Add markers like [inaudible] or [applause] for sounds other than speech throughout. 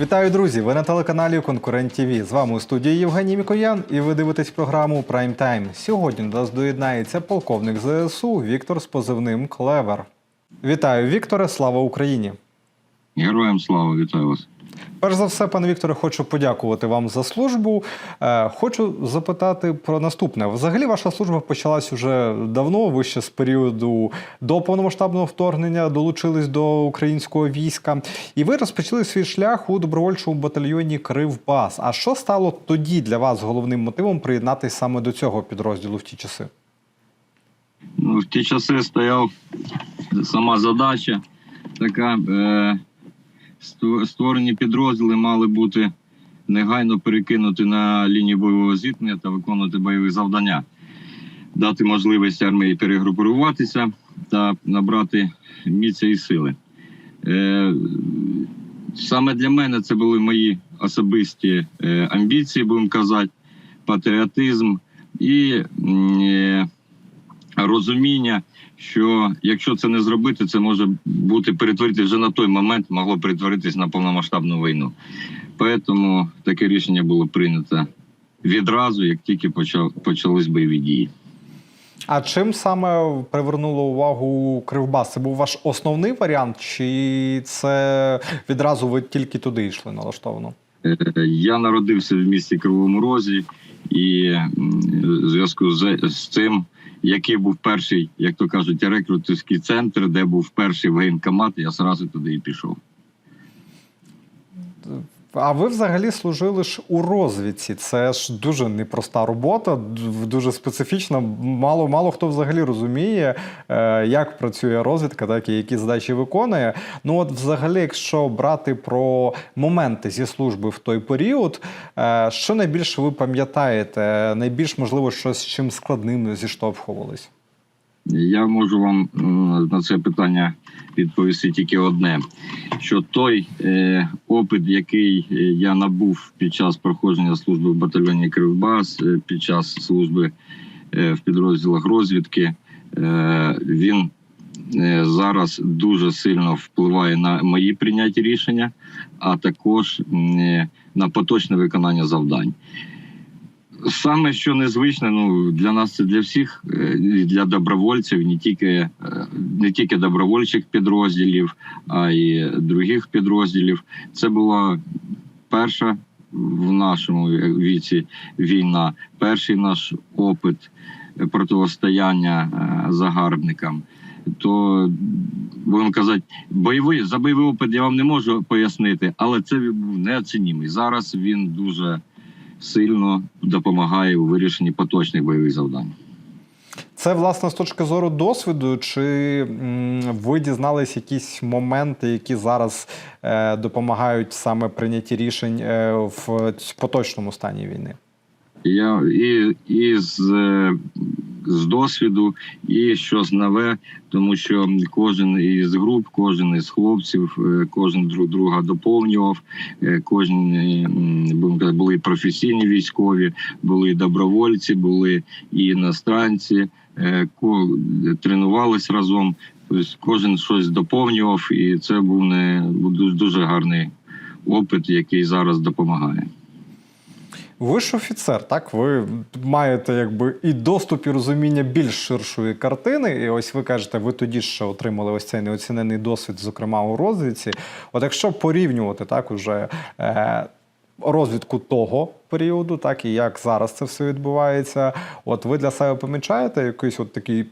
Вітаю, друзі! Ви на телеканалі Конкурент ТВ. З вами у студії Євгеній Мікоян, і ви дивитесь програму Прайм Тайм. Сьогодні до нас доєднається полковник ЗСУ Віктор з позивним Клевер. Вітаю, Вікторе! Слава Україні! Героям слава, вітаю вас. Перш за все, пане Вікторе, хочу подякувати вам за службу. Е, Хочу запитати про наступне. Взагалі, ваша служба почалась уже давно. Ви ще з періоду до повномасштабного вторгнення долучились до українського війська, і ви розпочали свій шлях у добровольчому батальйоні Кривбас. А що стало тоді для вас головним мотивом приєднатися саме до цього підрозділу в ті часи? Ну, в ті часи стояв сама задача така. Е, створені підрозділи мали бути негайно перекинути на лінію бойового зіткнення та виконувати бойові завдання, дати можливість армії перегрупуватися та набрати міця і сили. Е, саме для мене це були мої особисті е, амбіції, будемо казати, патріотизм і е, розуміння, що якщо це не зробити, це може бути перетворити вже на той момент, могло перетворитись на повномасштабну війну. Тому таке рішення було прийнято відразу, як тільки почались бойові дії. А чим саме привернуло увагу Кривбас? Це був ваш основний варіант, чи це відразу ви тільки туди йшли налаштовано? Е, Я народився в місті Кривому Розі, і в зв'язку з цим, який був перший, як то кажуть, рекрутерський центр, де був перший воєнкомат, я зразу туди і пішов. А ви взагалі служили ж у розвідці. Це ж дуже непроста робота, дуже специфічна. Мало мало хто взагалі розуміє, е, як працює розвідка, так і які задачі виконує. Ну от, взагалі, якщо брати про моменти зі служби в той період, е, що найбільше ви пам'ятаєте? Найбільш можливо, щось з чим складним зіштовхувались? Я можу вам на це питання відповісти тільки одне: що той е, опит, який е, я набув під час проходження служби в батальйоні Кривбас, е, під час служби в підрозділах розвідки, він зараз дуже сильно впливає на мої прийняті рішення, а також на поточне виконання завдань. Саме що незвичне, ну для нас це для всіх, е, для добровольців, не тільки е, не тільки добровольчих підрозділів, а й других підрозділів. Це була перша в нашому віці війна, перший наш опит протистояння е, загарбникам. То будемо казати, бойовий за бойовий опит я вам не можу пояснити, але це був неоцінімий. Зараз він дуже сильно допомагає у вирішенні поточних бойових завдань. Це власне з точки зору досвіду, чи ви дізнались якісь моменти, які зараз е, допомагають саме прийнятті рішень е, в поточному стані війни? Я і, і з, е, з досвіду, і щось нове, тому що кожен із груп, кожен із хлопців, е, кожен друг друга доповнював. е, Кожен е, були професійні військові, були добровольці, були і іностранці, тренувались разом. Тобто кожен щось доповнював, і це був не дуже гарний опит, який зараз допомагає. Ви ж офіцер, так? Ви маєте якби і доступ, і розуміння більш ширшої картини. І ось ви кажете, ви тоді ще отримали ось цей неоцінений досвід, зокрема у розвідці. От якщо порівнювати так уже. Е- Розвідку того періоду, так і як зараз це все відбувається. От ви для себе помічаєте якийсь от такий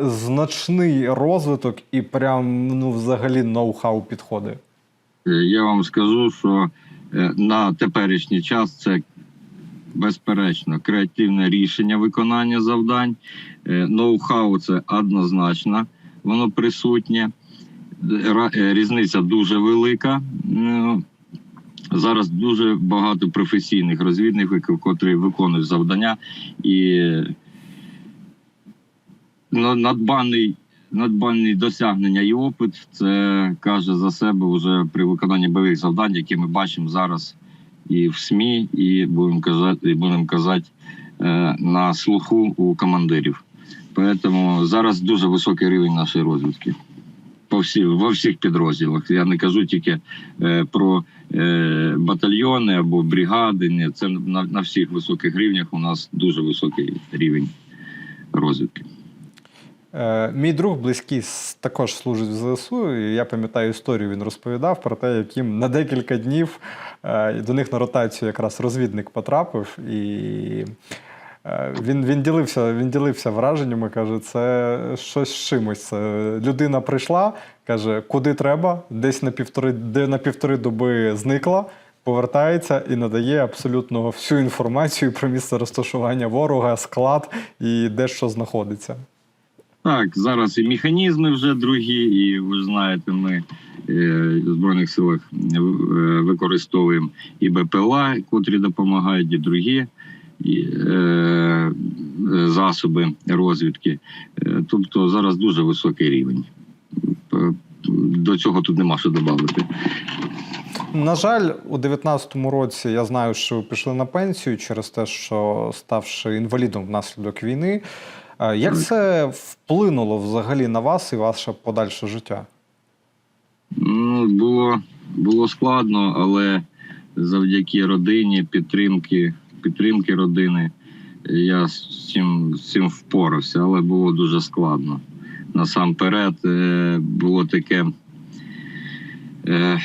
значний розвиток і прям ну взагалі ноу-хау підходи? Е, Я вам скажу, що е, на теперішній час це безперечно креативне рішення виконання завдань. Е, Ноу-хау це однозначно, воно присутнє. Е, Різниця дуже велика. Ну, Зараз дуже багато професійних розвідників, котрі виконують завдання, і ну, надбаний надбані досягнення і опит. Це каже за себе вже при виконанні бойових завдань, які ми бачимо зараз і в СМІ, і будемо казати, будемо казати на слуху у командирів. Тому зараз дуже високий рівень нашої розвідки. по всі, во всіх підрозділах. Я не кажу тільки е, про е, батальйони або бригади. Ні, це на, на всіх високих рівнях у нас дуже високий рівень розвідки. Е, Мій друг близький також служить в ЗСУ, і я пам'ятаю історію. Він розповідав про те, як їм на декілька днів е, до них на ротацію якраз розвідник потрапив, і е, він, він, ділився, він ділився враженнями. каже, це щось з чимось. Це людина прийшла, каже, куди треба, десь на півтори, де на півтори доби зникла. Повертається і надає абсолютно всю інформацію про місце розташування ворога, склад і де що знаходиться. Так, зараз і механізми вже другі, і ви знаєте, ми е, в Збройних силах е, використовуємо і БПЛА, котрі допомагають, і другі е, засоби розвідки. Е, тобто зараз дуже високий рівень. До цього тут нема що додати. На жаль, у 19-му році я знаю, що ви пішли на пенсію через те, що ставши інвалідом внаслідок війни. Як це вплинуло взагалі на вас і ваше подальше життя? Ну, було, було складно, але завдяки родині, підтримки, підтримки родини, я з цим, з цим впорався, але було дуже складно. Насамперед е, було таке е,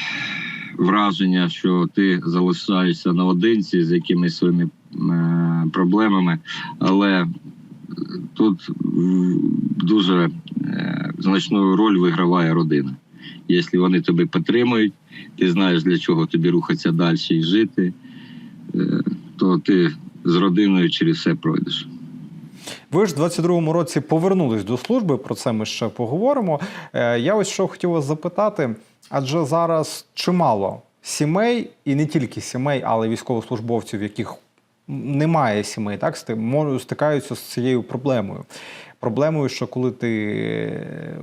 враження, що ти залишаєшся наодинці з якимись своїми е, проблемами, але тут дуже е, значну роль виграває родина. Якщо вони тебе підтримують, ти знаєш, для чого тобі рухатися далі і жити, е, то ти з родиною через все пройдеш. Ви ж в 22-му році повернулись до служби, про це ми ще поговоримо. Е, Я ось що хотів вас запитати, адже зараз чимало сімей, і не тільки сімей, але й військовослужбовців, яких немає сімей, так сти- стикаються з цією проблемою. Проблемою, що коли ти е,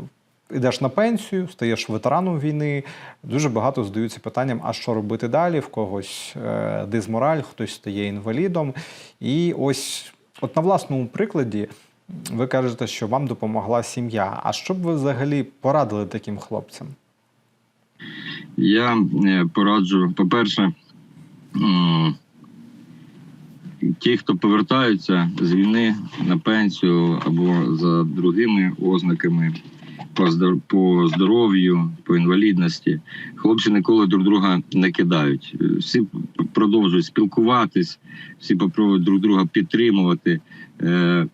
йдеш на пенсію, стаєш ветераном війни, дуже багато задаються питанням, а що робити далі? В когось е, дизмораль, хтось стає інвалідом. І ось, от на власному прикладі, ви кажете, що вам допомогла сім'я. А що б ви взагалі порадили таким хлопцям? Я е, пораджу, по-перше, ті, хто повертаються з війни на пенсію або за другими ознаками по здоров'ю, по інвалідності, хлопці ніколи друг друга не кидають. Всі продовжують спілкуватись, всі попробують друг друга підтримувати. Е,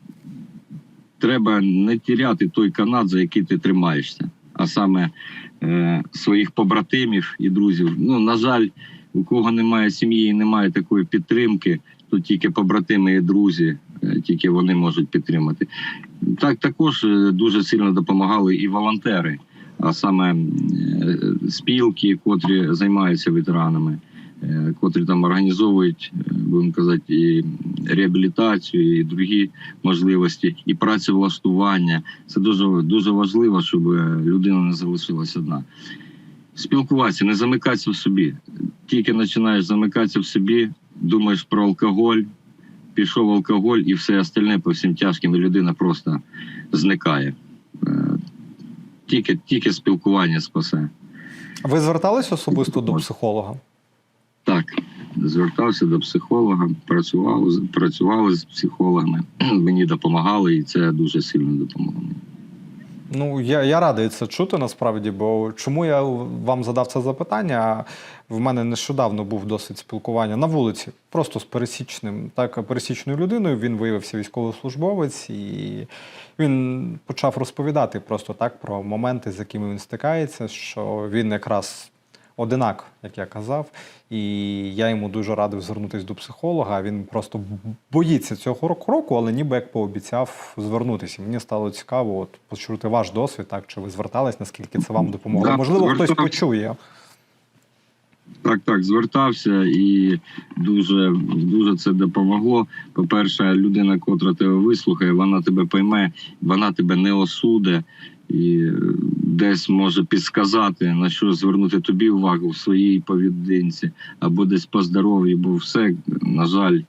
Треба не тіряти той канат, за який ти тримаєшся, а саме е, своїх побратимів і друзів. Ну, на жаль, у кого немає сім'ї і немає такої підтримки, то тільки побратими і друзі, е, тільки вони можуть підтримати. Так також е, дуже сильно допомагали і волонтери, а саме е, спілки, котрі займаються ветеранами, котрі там організовують, будемо казати, і реабілітацію, і другі можливості, і працевлаштування. Це дуже дуже важливо, щоб людина не залишилась одна. Спілкуватися, не замикатися в собі. Тільки починаєш замикатися в собі, думаєш про алкоголь, пішов алкоголь і все остальне по всім тяжким, і людина просто зникає. Е, Тільки, тільки спілкування спасе. Ви звертались особисто до психолога? Так, звертався до психолога, працював, працювали з психологами, [clears throat] мені допомагали, і це дуже сильно допомогло. Ну, я, я радий це чути насправді, бо чому я вам задав це запитання? В мене нещодавно був досвід спілкування на вулиці, просто з пересічним, так, пересічною людиною. Він виявився військовослужбовець, і він почав розповідати просто так про моменти, з якими він стикається, що він якраз одинак, як я казав, і я йому дуже радив звернутися до психолога. Він просто боїться цього кроку, але ніби як пообіцяв звернутися. Мені стало цікаво, от почути ваш досвід, так чи ви звертались, наскільки це вам допомогло? Да, Можливо, хтось почує. Так, так, звертався і дуже, дуже це допомогло. По-перше, людина, котра тебе вислухає, вона тебе пойме, вона тебе не осуде і десь може підсказати, на що звернути тобі увагу в своїй поведінці або десь по здоров'ю, бо все, на жаль,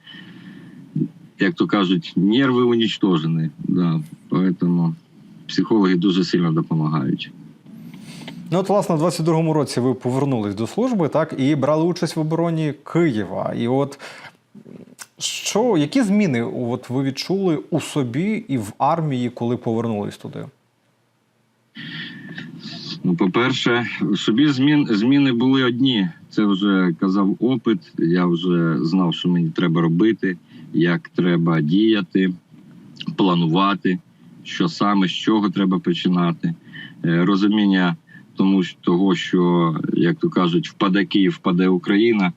як то кажуть, нерви унічтожені. Да. Поэтому психологи дуже сильно допомагають. Ну, от, власне, в 22-му році ви повернулись до служби, так, і брали участь в обороні Києва. І от що, які зміни от, ви відчули у собі і в армії, коли повернулись туди? Ну, по-перше, собі змін, зміни були одні. Це вже казав опит. Я вже знав, що мені треба робити, як треба діяти, планувати, що саме з чого треба починати. Е, Розуміння тому того, що, як то кажуть, впаде Київ, впаде Україна.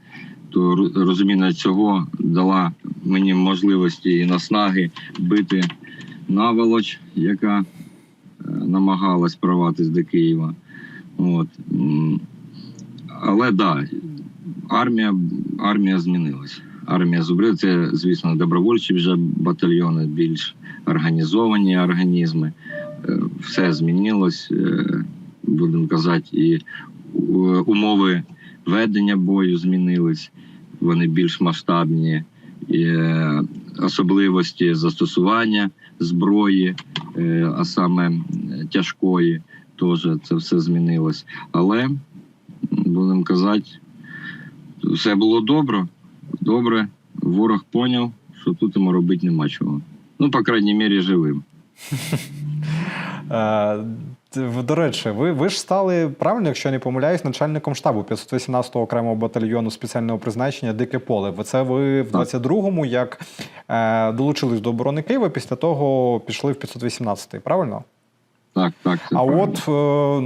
То розуміння цього дала мені можливості і наснаги бити наволоч, яка намагалась прорватися до Києва. От. Але да, армія, армія змінилась. Армія зубрила це, звісно, добровольчі вже батальйони, більш організовані організми. Е, Все змінилось, е, будемо казати, і е, умови ведення бою змінились. Вони більш масштабні, і, особливості застосування зброї, е, а саме е, тяжкої, теж це все змінилось. Але будемо казати, все було добре. Добре. Ворог поняв, що тут йому робити нема чого. Ну, по крайній мірі, живим. [laughs] До речі, ви, ви ж стали правильно, якщо я не помиляюсь, начальником штабу 518-го окремого батальйону спеціального призначення Дике поле. Це ви в 22-му, як е, долучились до оборони Києва, після того пішли в 518-й, правильно? Так, так. А правильно. от е,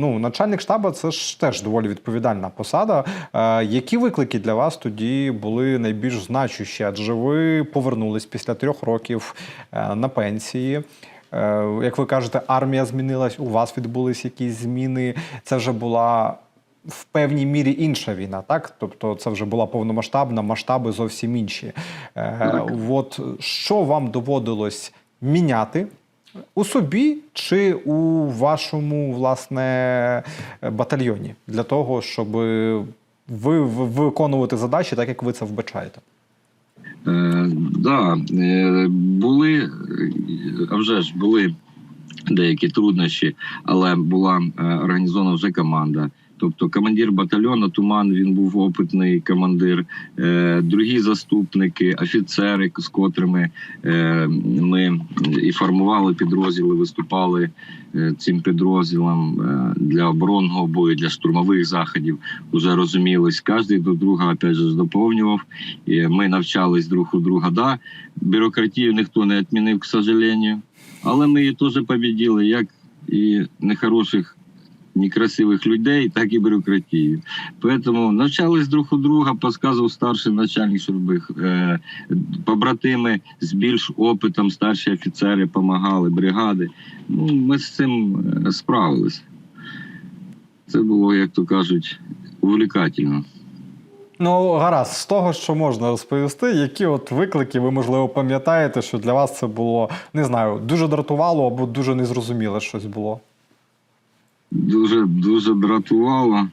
ну, начальник штабу це ж теж доволі відповідальна посада. Е, Які виклики для вас тоді були найбільш значущі? Адже ви повернулись після трьох років е, на пенсії. Е, Як ви кажете, армія змінилась, у вас відбулись якісь зміни. Це вже була в певній мірі інша війна, так? Тобто це вже була повномасштабна, масштаби зовсім інші. Е, Так. От що вам доводилось міняти у собі чи у вашому власне батальйоні для того, щоб ви виконувати задачі так, як ви це вбачаєте? Е, да, е, були, а вже ж були деякі труднощі, але була е, організована вже команда. Тобто командир батальйону Туман він був опитний командир, е, другі заступники, офіцери, з котрими е, ми і формували підрозділи, виступали е, цим підрозділом для оборонного бою, для штурмових заходів. Вже розумілись, кожен до друга опять же доповнював. Ми навчались друг у друга. Да, бюрократію ніхто не відмінив, к сожалению. Але ми її теж побіділи, як і нехороших, некрасивих людей, так і бюрократію. Поэтому навчались друг у друга, підказував старший начальник, щоб їх, е, побратими з більш опитом, старші офіцери допомагали, бригади. Ну, ми з цим е, справились. Це було, як то кажуть, увлекательно. Ну, гаразд, з того, що можна розповісти, які от виклики ви, можливо, пам'ятаєте, що для вас це було, не знаю, дуже дратувало або дуже незрозуміле щось було. Дуже дуже дратувало.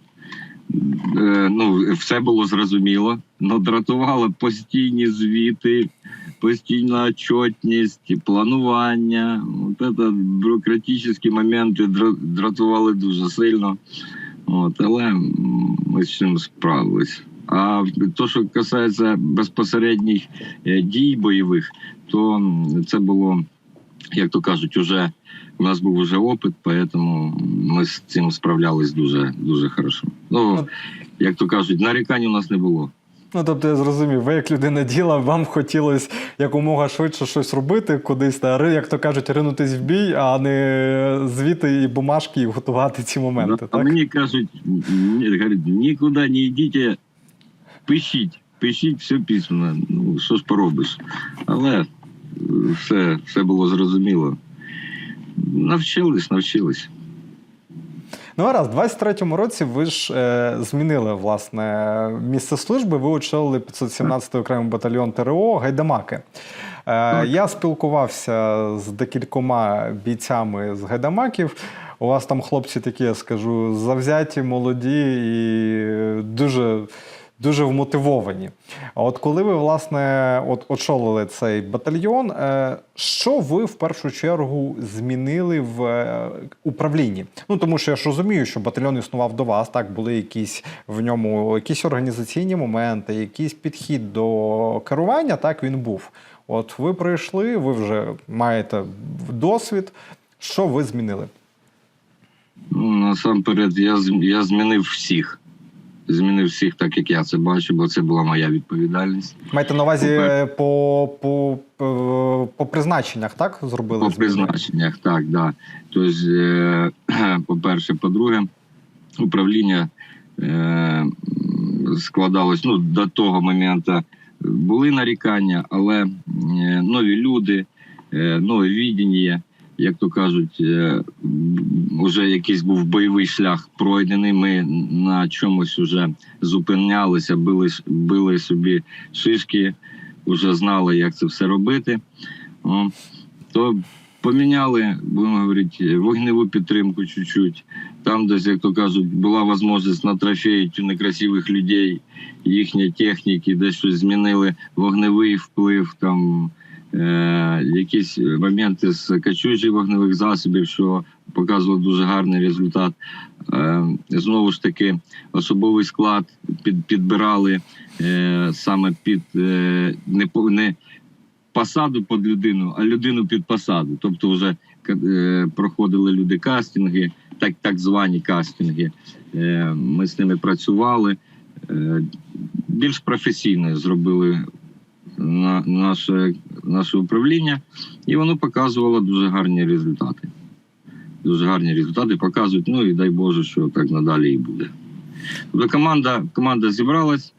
Е, ну, все було зрозуміло. але дратувало постійні звіти, постійна отчетність, планування. От це бюрократичні моменти дратували дуже сильно. От, але ми з цим справились. А то, що касається безпосередніх е, дій бойових, то це було, як то кажуть, уже у нас був вже опит, поэтому ми з цим справлялись дуже дуже хорошо. Ну Ну, як то кажуть, нарікань у нас не було. Ну, тобто я зрозумів, ви як людина діла, вам хотілося якомога швидше щось робити, кудись, та, як то кажуть, ринутись в бій, а не звіти і бумажки і готувати ці моменти. а так? мені кажуть, говорять, нікуди не йдіть, пишіть, пишіть все письменно. Ну що ж поробиш? Але все, все було зрозуміло. Навчились, навчились. Ну, гаразд, в 23-му році ви ж е, змінили власне місце служби. Ви очолили 517-й окремий батальйон ТРО Гайдамаки. Е, я спілкувався з декількома бійцями з Гайдамаків. У вас там хлопці такі, я скажу, завзяті, молоді і дуже дуже вмотивовані. А от коли ви власне от очолили цей батальйон, е, що ви в першу чергу змінили в е, управлінні? Ну тому що я ж розумію, що батальйон існував до вас, так були якісь в ньому якісь організаційні моменти, якийсь підхід до керування. Так він був. От ви прийшли, ви вже маєте досвід. Що ви змінили? Ну, насамперед, я, я змінив всіх. Змінив всіх так, як я це бачу, бо це була моя відповідальність. Маєте на увазі е, по, по, по, по призначеннях, так? Зробили По зміни? призначеннях, так, да. Тобто, е, [clears throat] по-перше, по-друге, управління е, складалось ну, до того моменту були нарікання, але е, нові люди, е, нове відіння, як то кажуть, е, вже якийсь був бойовий шлях пройдений. Ми на чомусь вже зупинялися, били, били собі шишки, вже знали, як це все робити. То поміняли, будемо говорити, вогневу підтримку чуть-чуть. Там, десь, як то кажуть, була можливість натрофеїти у некрасивих людей їхні техніки, десь щось змінили вогневий вплив, там е, якісь моменти з качучих вогневих засобів, що показувало дуже гарний результат. Е, знову ж таки, особовий склад під, підбирали е, саме під е, не, не посаду під людину, а людину під посаду. Тобто, вже е, проходили люди кастинги, так, так звані кастинги. Е, ми з ними працювали. Е, більш професійно зробили на наше, наше управління, і воно показувало дуже гарні результати. Дуже гарні результати показують. Ну і дай Боже, що так надалі і буде. Тобто команда, команда зібралась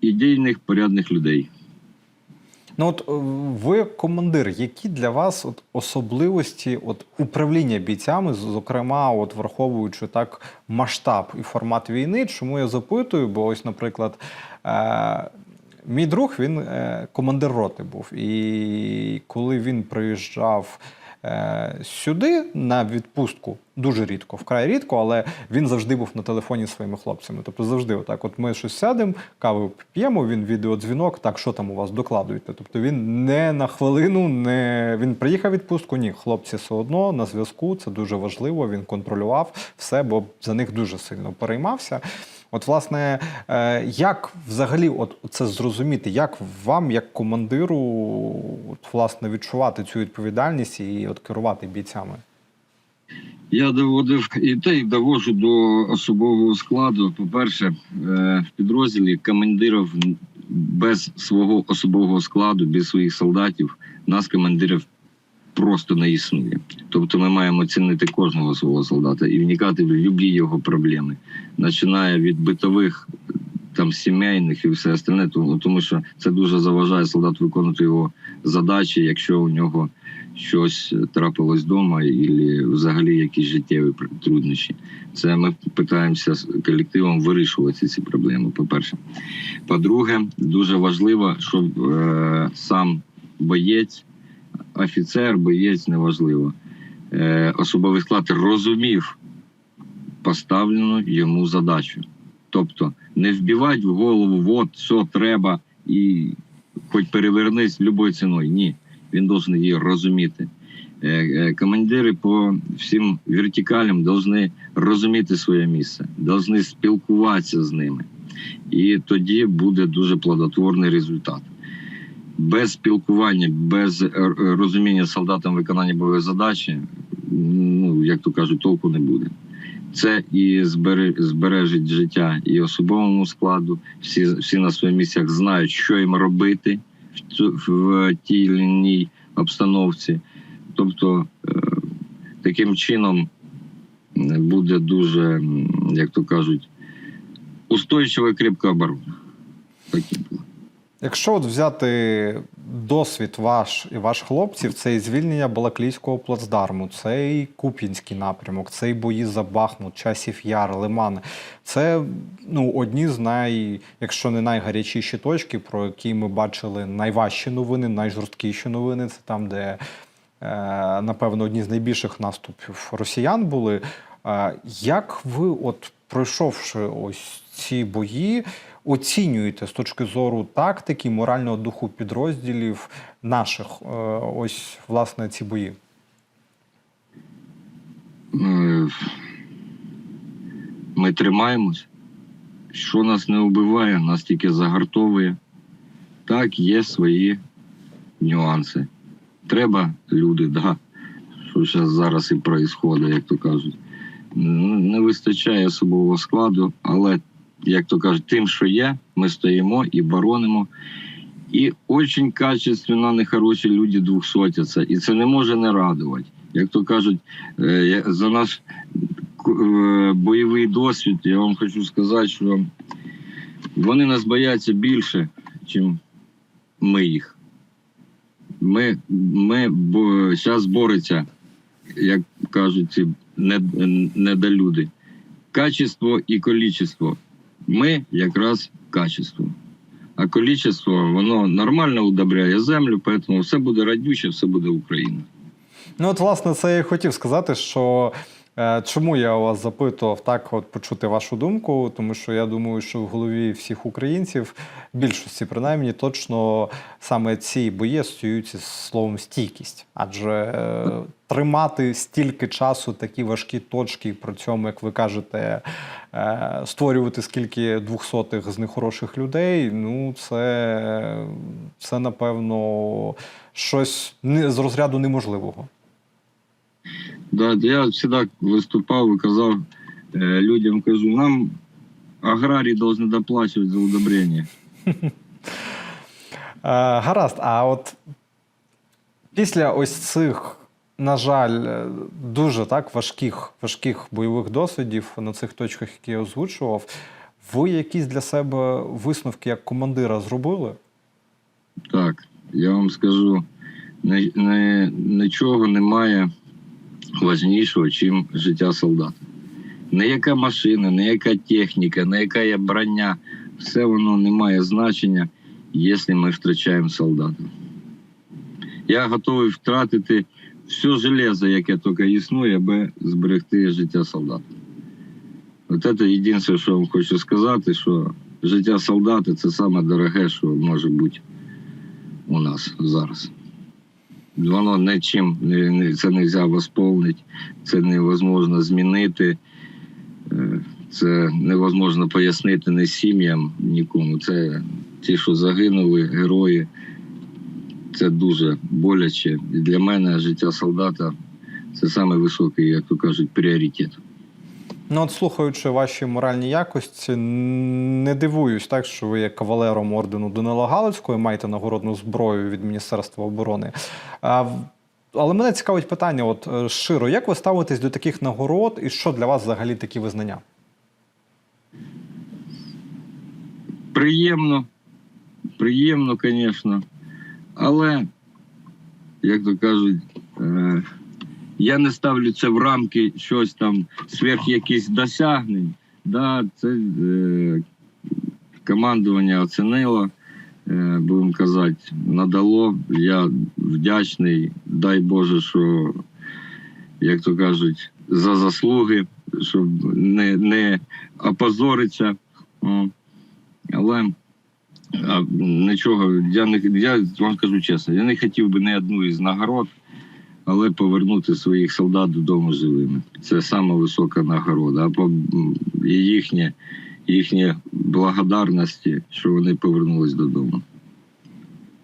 ідейних, порядних людей. Ну от е, ви командир, які для вас от особливості от управління бійцями, зокрема, от враховуючи так масштаб і формат війни, чому я запитую? Бо ось, наприклад, е, мій друг він е, командир роти був, і коли він приїжджав. е, Сюди на відпустку дуже рідко, вкрай рідко, але він завжди був на телефоні зі своїми хлопцями. Тобто завжди, отак, от ми щось сядемо, каву п'ємо, він відеодзвінок, так що там у вас докладуєте. Тобто він не на хвилину, не він приїхав відпустку. Ні, хлопці все одно на зв'язку. Це дуже важливо. Він контролював все, бо за них дуже сильно переймався. От, власне, е, як взагалі от це зрозуміти, як вам, як командиру, от, власне, відчувати цю відповідальність і от керувати бійцями? Я доводив і те й доводжу до особового складу. По-перше, е, в підрозділі командирів без свого особового складу, без своїх солдатів, нас командирів просто не існує. Тобто ми маємо цінити кожного свого солдата і вникати в любі його проблеми, починає від битових. Там сімейних і все остальне, тому, тому що це дуже заважає солдату виконувати його задачі, якщо у нього щось трапилось вдома, і взагалі якісь життєві труднощі. Це ми питаємося з колективом вирішувати ці проблеми. По-перше, по-друге, дуже важливо, щоб е, сам боєць, офіцер, боєць неважливо, е, особовий склад розумів поставлену йому задачу. Тобто не вбивати в голову, от все треба, і хоч перевернись любою ціною. Ні, він должен її розуміти. Е, е, Командири по всім вертикалям повинні розуміти своє місце, повинні спілкуватися з ними. І тоді буде дуже плодотворний результат. Без спілкування, без е, е, розуміння солдатам виконання бойової задачі, ну як то кажуть, толку не буде. Це і збережить життя і особовому складу. Всі, всі на своїх місцях знають, що їм робити в, в тій чи іншій обстановці. Тобто, е, таким чином буде дуже, як то кажуть, устойчива і крепка оборона. Таким. Якщо от взяти досвід ваш і ваш хлопців, це і звільнення Балаклійського плацдарму, це і Куп'янський напрямок, це і бої за Бахмут, Часів Яр, Лиман. Це ну, одні з най, якщо не найгарячіші точки, про які ми бачили найважчі новини, найжорсткіші новини. Це там, де, е, напевно, одні з найбільших наступів росіян були. Е, Як ви от пройшовши ось ці бої, оцінюєте з точки зору тактики, морального духу підрозділів наших е, ось власне ці бої? Ми тримаємось. Що нас не вбиває, нас тільки загартовує. Так, є свої нюанси. Треба люди, да. Що зараз і відбувається, як то кажуть. Не вистачає особового складу, але, як то кажуть, тим, що є, ми стоїмо і боронимо. І дуже качественно нехороші люди двохсотяться. І це не може не радувати. Як то кажуть, е, за наш е, бойовий досвід, я вам хочу сказати, що вони нас бояться більше, ніж ми їх. Ми, ми бо, зараз бореться, як кажуть недолюди. Качество і количество. Ми якраз качество. А количество, воно нормально удобряє землю, тому все буде радюче, все буде Україна. Ну, от, власне, це я хотів сказати, що чому я вас запитував так, от почути вашу думку, тому що я думаю, що в голові всіх українців, більшості принаймні, точно саме ці бої стаються з словом стійкість. Адже е, тримати стільки часу такі важкі точки, при цьому, як ви кажете, е, створювати скільки двохсотих з них хороших людей, ну це, це напевно щось не- з розряду неможливого. Да, я завжди виступав і казав е, людям, кажу, нам аграрії повинні доплачувати за удобрення. Е, [laughs] гаразд, а от після ось цих, на жаль, е, дуже так важких, важких бойових досвідів на цих точках, які я озвучував, ви якісь для себе висновки як командира зробили? Так, я вам скажу, не, не, нічого немає важнішого, ніж життя солдата. Не яка машина, не яка техніка, не яка є броня, все воно не має значення, якщо ми втрачаємо солдата. Я готовий втратити все железо, яке тільки існує, аби зберегти життя солдата. От це єдине, що я вам хочу сказати, що життя солдата це саме дороге, що може бути у нас зараз. Воно нічим це не можна восполнити, це невозможно змінити, е, це невозможно пояснити не сім'ям нікому. Це ті, що загинули, герої. Це дуже боляче. І для мене життя солдата це найвисокий, як то кажуть, пріоритет. Ну, от слухаючи ваші моральні якості, не дивуюсь, так що ви є кавалером ордену Данила Галицького і маєте нагородну зброю від Міністерства оборони. Але мене цікавить питання: от е, щиро, як ви ставитесь до таких нагород, і що для вас взагалі такі визнання? Приємно, приємно, звісно. Але, як то кажуть, е, я не ставлю це в рамки щось там сверх якихось досягнень. Да, це е, командування оцінило, е, будемо казати, надало. Я вдячний, дай Боже, що, як то кажуть, за заслуги, щоб не, не опозоритися. О. Але а, нічого, я не я вам кажу чесно, я не хотів би не одну із нагород, але повернути своїх солдат додому живими. Це саме висока нагорода. А і їхнє, їхні благодарності, що вони повернулись додому.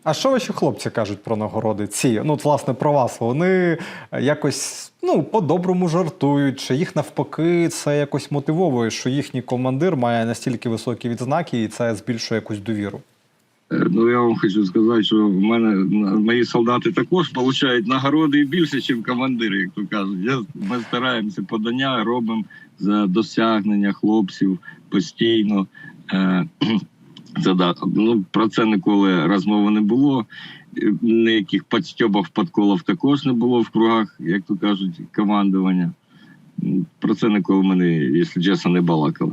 А що ваші хлопці кажуть про нагороди? Ці, ну, власне, про вас. Вони якось ну, по-доброму жартують, чи їх навпаки це якось мотивовує, що їхній командир має настільки високі відзнаки, і це збільшує якусь довіру. Е, Ну я вам хочу сказати, що в мене мої солдати також отримують нагороди і більше, ніж командири, як то кажуть. Ми стараємося подання, робимо за досягнення хлопців постійно. [clears throat] Це да. Ну про це ніколи розмови не було. Е, Ніяких підстьобів, подколів також не було в кругах, як то кажуть, командування. Про це ніколи мене, якщо чесно, не балакали.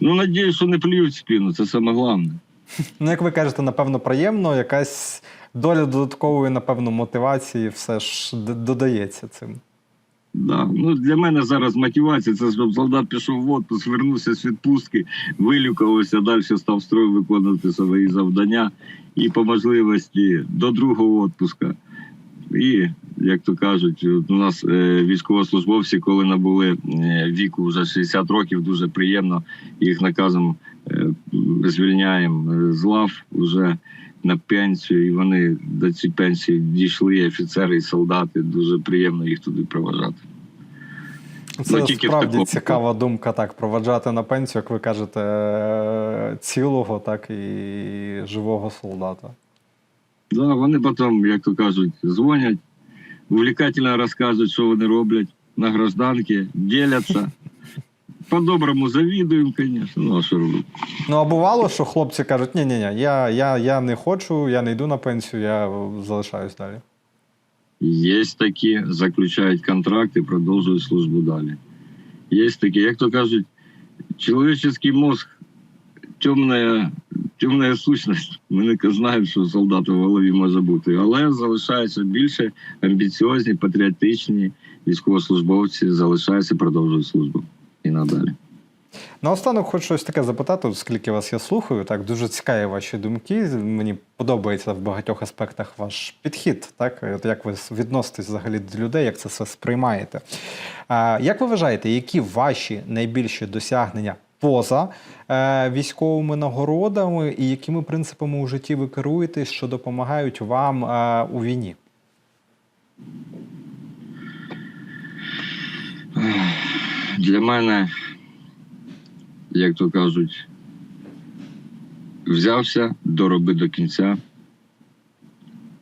Ну, надіюсь, що не плюють спину, це саме головне. [laughs] Ну, як ви кажете, напевно, приємно, якась доля додаткової, напевно, мотивації все ж додається цим. Да. Ну, для мене зараз мотивація це щоб солдат пішов в отпуск, вернувся з відпустки, вилюкався, далі став в строю виконувати свої завдання і по можливості до другого відпуска. І, як то кажуть, у нас е, військовослужбовці, коли набули е, віку вже 60 років, дуже приємно їх наказом звільняємо е, з лав вже на пенсію, і вони до цієї пенсії дійшли, і офіцери і солдати. Дуже приємно їх туди проважати. Це Ну, тільки справді такому. цікава думка, так, проваджати на пенсію, як ви кажете, е, цілого, так і живого солдата. Да, вони потім, як то кажуть, дзвонять, увлекательно розказують, що вони роблять на гражданки, діляться. По-доброму завідуємо, звісно. Ну, а що робити? Ну, а бувало, що хлопці кажуть, ні ні ні я, я, я не хочу, я не йду на пенсію, я залишаюсь далі. Є такі, заключають контракти, продовжують службу далі. Є такі, як то кажуть, чоловічий мозг темна, темна сущність. Ми не знаємо, що у солдата в голові може бути, але залишаються більше амбіціозні, патріотичні військовослужбовці, залишаються, продовжують службу і надалі. Наостанок хочу щось таке запитати, оскільки вас я слухаю. Так дуже цікаві ваші думки. Мені подобається в багатьох аспектах ваш підхід. Так, от як ви відноситесь взагалі до людей, як це все сприймаєте? А, як ви вважаєте, які ваші найбільші досягнення поза е, військовими нагородами, і якими принципами у житті ви керуєтесь, що допомагають вам е, у війні? Для мене, як то кажуть, взявся, дороби до кінця.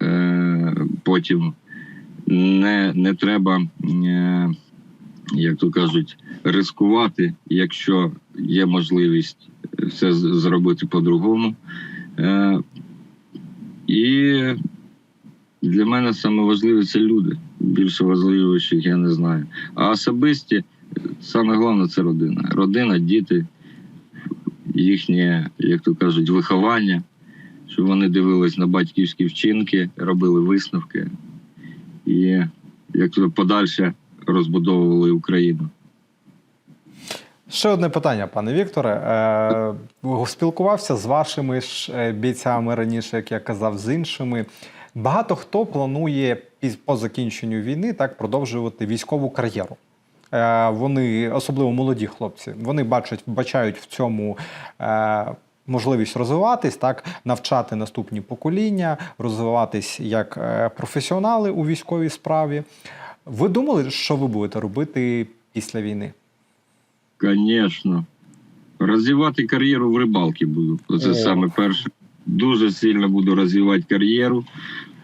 Е, потім не, не треба, е, як то кажуть, ризикувати, якщо є можливість все зробити по-другому. Е, і для мене саме важливе це люди. Більше важливіших я не знаю. А особисті саме головне це родина. Родина, діти, їхнє, як то кажуть, виховання, щоб вони дивились на батьківські вчинки, робили висновки і як то подальше розбудовували Україну. Ще одне питання, пане Вікторе. Е, спілкувався з вашими ж е, бійцями раніше, як я казав, з іншими. Багато хто планує по закінченню війни так продовжувати військову кар'єру. Е, вони, особливо молоді хлопці, вони бачать, бачають в цьому. Е, Можливість розвиватись, так навчати наступні покоління, розвиватись як е, професіонали у військовій справі. Ви думали, що ви будете робити після війни? Звісно. Розвивати кар'єру в рибалки буду. Це О. саме перше. Дуже сильно буду розвивати кар'єру.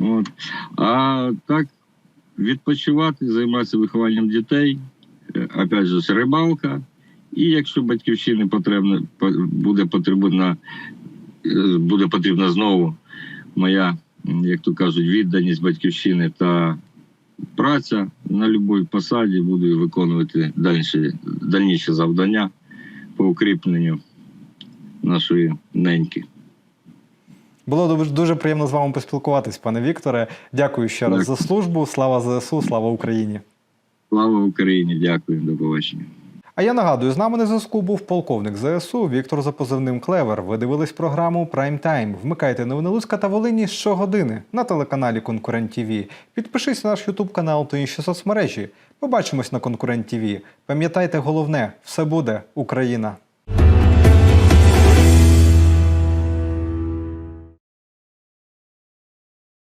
От. А так, відпочивати, займатися вихованням дітей. Опять же, рибалка. І якщо батьківщини потрібно, буде потрібна, е, буде потрібна знову моя, як то кажуть, відданість батьківщини та праця на будь-якій посаді, буду виконувати дальші, дальніші завдання по укріпленню нашої неньки. Було дуже, дуже приємно з вами поспілкуватись, пане Вікторе. Дякую ще раз за службу. Слава ЗСУ, слава Україні. Слава Україні! Дякую, до побачення. А я нагадую, з нами на зв'язку був полковник ЗСУ Віктор за позивним Клевер. Ви дивились програму Прайм Тайм. Вмикайте новини Луцька та Волині щогодини на телеканалі Конкурент ТВ. Підпишись на наш Ютуб канал та інші соцмережі. Побачимось на Конкурент ТВ. Пам'ятайте головне, все буде Україна.